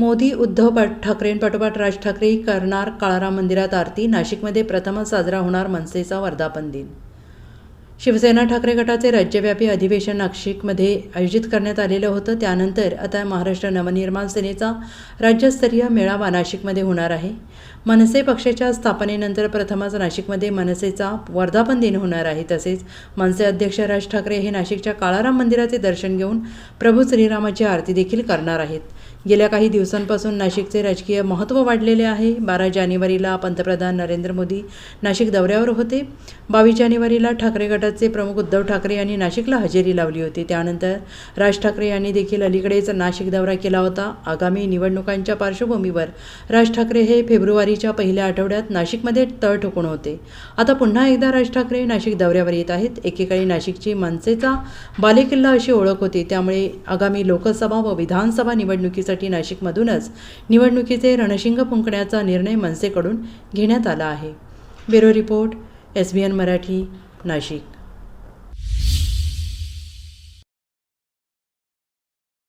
मोदी उद्धव ठाकरेंपाठोपाठ राज ठाकरे करणार काळाराम मंदिरात आरती. नाशिकमध्ये प्रथमच साजरा होणार मनसेचा वर्धापन दिन. शिवसेना ठाकरे गटाचे राज्यव्यापी अधिवेशन नाशिकमध्ये आयोजित करण्यात आलेलं होतं. त्यानंतर आता महाराष्ट्र नवनिर्माण सेनेचा राज्यस्तरीय मेळावा नाशिकमध्ये होणार आहे. मनसे पक्षाच्या स्थापनेनंतर प्रथमच नाशिकमध्ये मनसेचा वर्धापन दिन होणार आहे. तसेच मनसे अध्यक्ष राज ठाकरे हे नाशिकच्या काळाराम मंदिराचे दर्शन घेऊन प्रभू श्रीरामाची आरती देखील करणार आहेत. गेल्या काही दिवसांपासून नाशिकचे राजकीय महत्त्व वाढलेले आहे. बारा जानेवारीला पंतप्रधान नरेंद्र मोदी नाशिक दौऱ्यावर होते. बावीस जानेवारीला ठाकरे गटाचे प्रमुख उद्धव ठाकरे यांनी नाशिकला हजेरी लावली होती. त्यानंतर राज ठाकरे यांनी देखील अलीकडेच नाशिक दौरा केला होता. आगामी निवडणुकांच्या पार्श्वभूमीवर राज ठाकरे हे फेब्रुवारीच्या पहिल्या आठवड्यात नाशिकमध्ये तळ ठोकून होते. आता पुन्हा एकदा राज ठाकरे नाशिक दौऱ्यावर येत आहेत. एकेकाळी नाशिकची मनसेचा बालेकिल्ला अशी ओळख होती. त्यामुळे आगामी लोकसभा व विधानसभा निवडणुकीसाठी नाशिकमधूनच निवडणुकीचे रणशिंग फुंकण्याचा निर्णय मनसेकडून घेण्यात आला आहे. Bureau report S B N Marathi Nashik.